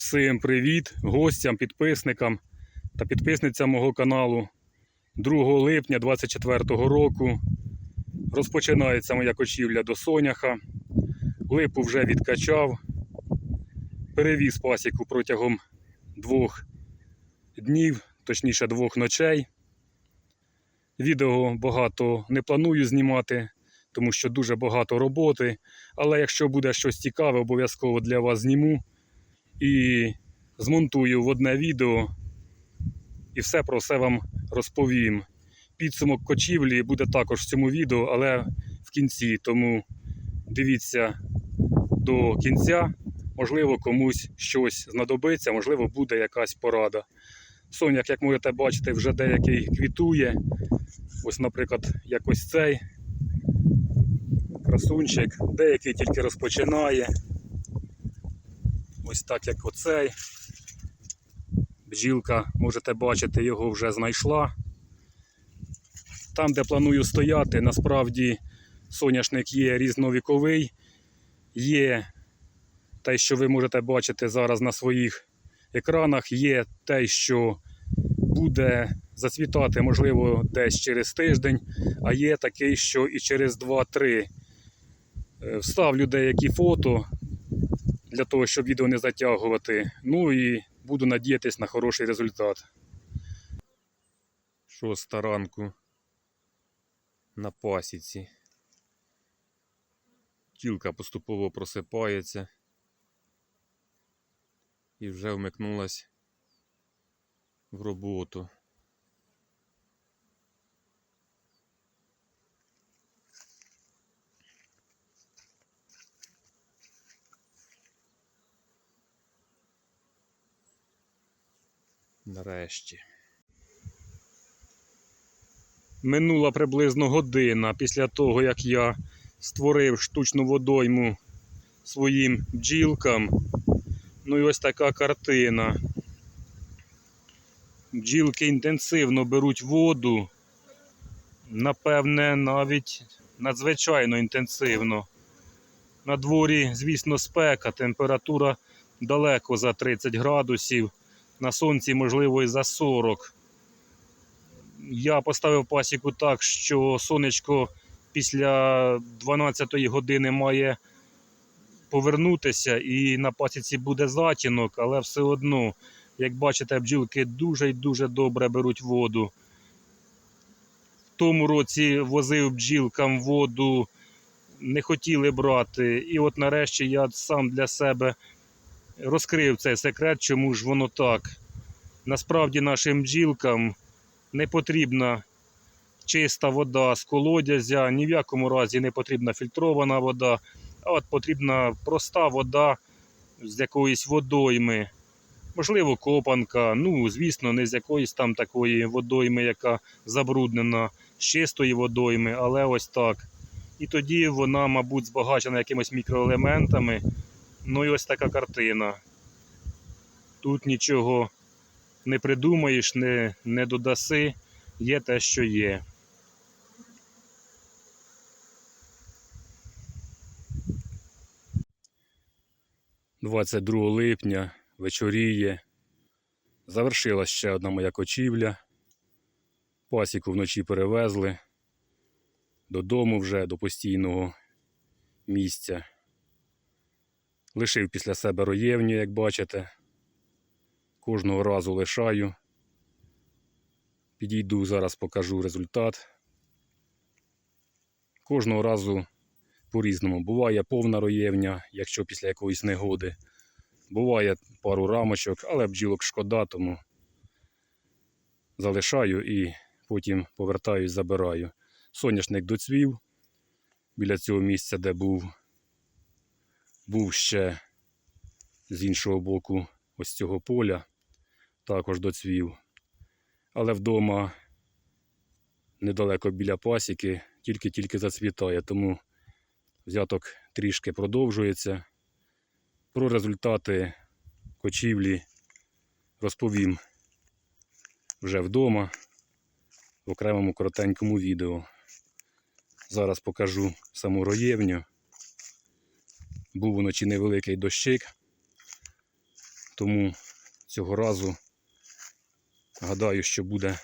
Всім привіт гостям, підписникам та підписницям мого каналу. 2 липня 2024 року розпочинається моя кочівля до Соняха. Липу вже відкачав, перевіз пасіку протягом двох днів, точніше двох ночей. Відео багато не планую знімати, тому що дуже багато роботи. Але якщо буде щось цікаве, обов'язково для вас зніму і змонтую в одне відео і все про все вам розповім. Підсумок кочівлі буде також в цьому відео, але в кінці. Тому дивіться до кінця. Можливо, комусь щось знадобиться, можливо, буде якась порада. Соняк, як можете бачити, вже деякий квітує. Ось, наприклад, як ось цей красунчик, деякий тільки розпочинає. Ось так як оцей. Бджілка, можете бачити, його вже знайшла. Там, де планую стояти, насправді соняшник є різновіковий, є те, що ви можете бачити зараз на своїх екранах, є те, що буде зацвітати, можливо, десь через тиждень, а є такий, що і через 2-3. Е, Вставлю деякі фото для того, щоб відео не затягувати. Ну і буду надіятись на хороший результат. Шоста ранку на пасіці. Тілка поступово просипається і вже вмикнулась в роботу. Нарешті. Минула приблизно година після того, як я створив штучну водойму своїм бджілкам. Ну і ось така картина. Бджілки інтенсивно беруть воду. Напевне, навіть надзвичайно інтенсивно. На дворі, звісно, спека, температура далеко за 30 градусів на сонці, можливо, і за 40. Я поставив пасіку так, що сонечко після 12 години має повернутися і на пасіці буде затінок, але все одно, як бачите, бджілки дуже і дуже добре беруть воду. В тому році возив бджілкам воду, не хотіли брати. І от нарешті я сам для себе розкрив цей секрет, чому ж воно так. Насправді нашим бджілкам не потрібна чиста вода з колодязя, ні в якому разі не потрібна фільтрована вода, а от потрібна проста вода з якоїсь водойми. Можливо, копанка, ну, звісно, не з якоїсь там такої водойми, яка забруднена, з чистої водойми, але ось так. І тоді вона, мабуть, збагачена якимись мікроелементами. Ну і ось така картина. Тут нічого не придумаєш, не, не додаси, є те, що є. «22 липня вечоріє. Завершилась ще одна моя кочівля. Пасіку вночі перевезли додому вже до постійного місця. Лишив після себе роєвню, як бачите. Кожного разу лишаю. Підійду, зараз покажу результат. Кожного разу по-різному. Буває повна роєвня, якщо після якоїсь негоди. Буває пару рамочок, але бджілок шкода, тому залишаю і потім повертаюсь, забираю. Соняшник доцвів біля цього місця, де був. Був ще з іншого боку ось цього поля, також доцвів. Але вдома недалеко біля пасіки, тільки-тільки зацвітає, тому взяток трішки продовжується. Про результати кочівлі розповім вже вдома в окремому коротенькому відео. Зараз покажу саму роєвню. Був вночі невеликий дощик, Тому цього разу гадаю, що буде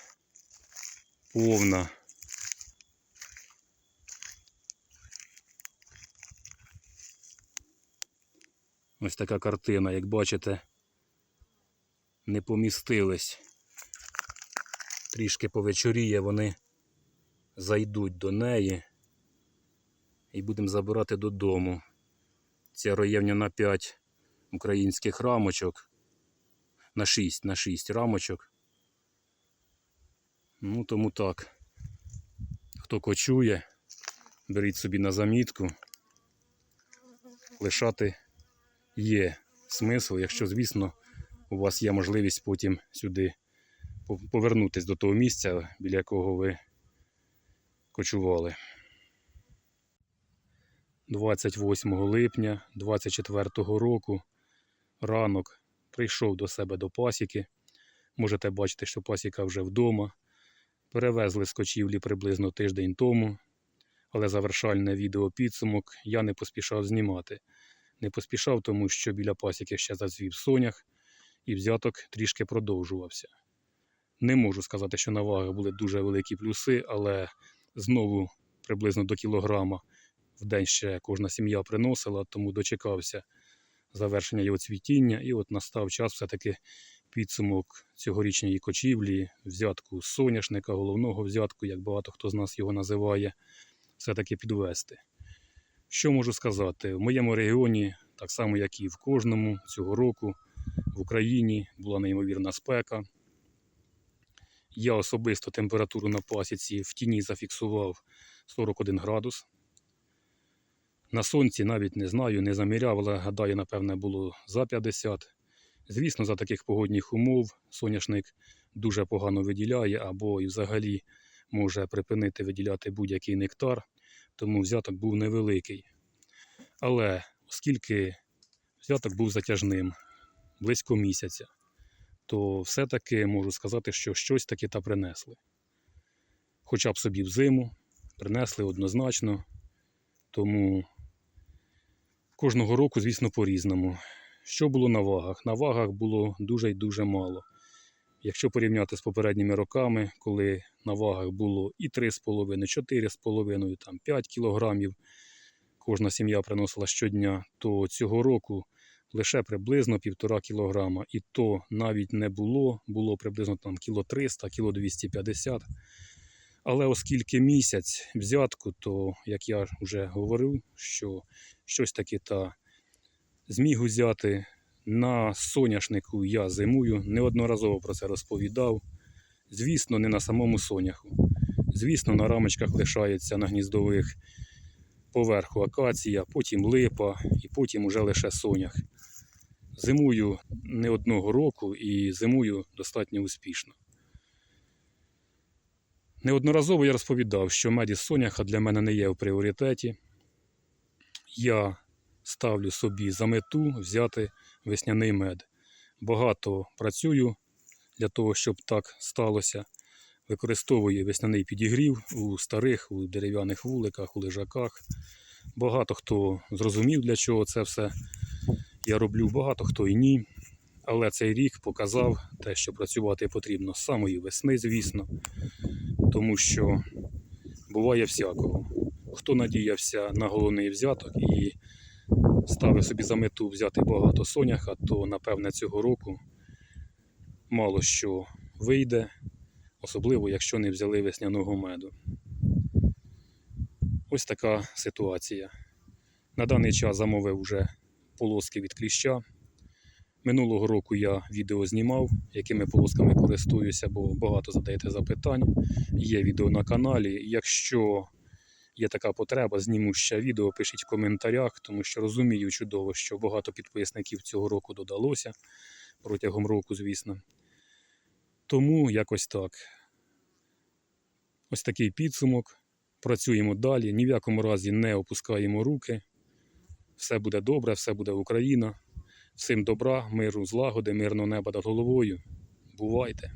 повна. Ось така картина, як бачите, не помістились. Трішки повечоріє, вони зайдуть до неї і будемо забирати додому. Це роєвня на 5 українських рамочок. На 6, на 6 рамочок. Ну, тому так. Хто кочує, беріть собі на замітку. Лишати є смисл, якщо, звісно, у вас є можливість потім сюди пов- повернутись до того місця, біля якого ви кочували. 28 липня 24 року ранок прийшов до себе до пасіки. Можете бачити, що пасіка вже вдома. Перевезли з кочівлі приблизно тиждень тому, але завершальне відео підсумок я не поспішав знімати. Не поспішав, тому що біля пасіки ще зазвів сонях, і взяток трішки продовжувався. Не можу сказати, що на вагах були дуже великі плюси, але знову приблизно до кілограма в день ще кожна сім'я приносила, тому дочекався завершення його цвітіння. І от настав час все-таки підсумок цьогорічної кочівлі, взятку соняшника, головного взятку, як багато хто з нас його називає, все-таки підвести. Що можу сказати? В моєму регіоні, так само як і в кожному цього року, в Україні була неймовірна спека. Я особисто температуру на пасіці в тіні зафіксував 41 градус. На сонці навіть не знаю, не заміряв, але гадаю, напевне, було за 50. Звісно, за таких погодних умов соняшник дуже погано виділяє або і взагалі може припинити виділяти будь-який нектар, тому взяток був невеликий. Але оскільки взяток був затяжним близько місяця, то все-таки можу сказати, що щось таки та принесли. Хоча б собі в зиму принесли однозначно, тому кожного року, звісно, по-різному. Що було на вагах? На вагах було дуже й дуже мало. Якщо порівняти з попередніми роками, коли на вагах було і 3,5, 4,5, там 5 кілограмів, кожна сім'я приносила щодня, то цього року лише приблизно 1,5 кілограма. І то навіть не було, було приблизно там кіло 300, кіло 250. Але оскільки місяць взятку, то, як я вже говорив, що щось таки та зміг узяти. На соняшнику я зимую, неодноразово про це розповідав. Звісно, не на самому соняху. Звісно, на рамочках лишається на гніздових поверху акація, потім липа і потім уже лише сонях. Зимую не одного року і зимую достатньо успішно. Неодноразово я розповідав, що меді соняха для мене не є в пріоритеті. Я ставлю собі за мету взяти весняний мед. Багато працюю для того, щоб так сталося. Використовую весняний підігрів у старих, у дерев'яних вуликах, у лежаках. Багато хто зрозумів, для чого це все я роблю, багато хто і ні. Але цей рік показав те, що працювати потрібно з самої весни, звісно, тому що буває всякого. Хто надіявся на головний взяток і ставив собі за мету взяти багато соняха, то напевне цього року мало що вийде, особливо якщо не взяли весняного меду. Ось така ситуація. На даний час замовив вже полоски від кліща. Минулого року я відео знімав, якими полосками користуюся, бо багато задаєте запитань. Є відео на каналі. Якщо є така потреба, зніму ще відео, пишіть в коментарях, тому що розумію чудово, що багато підписників цього року додалося протягом року, звісно. Тому якось так. Ось такий підсумок. Працюємо далі, ні в якому разі не опускаємо руки. Все буде добре, все буде Україна. Всім добра, миру, злагоди, мирного неба над головою. Бувайте!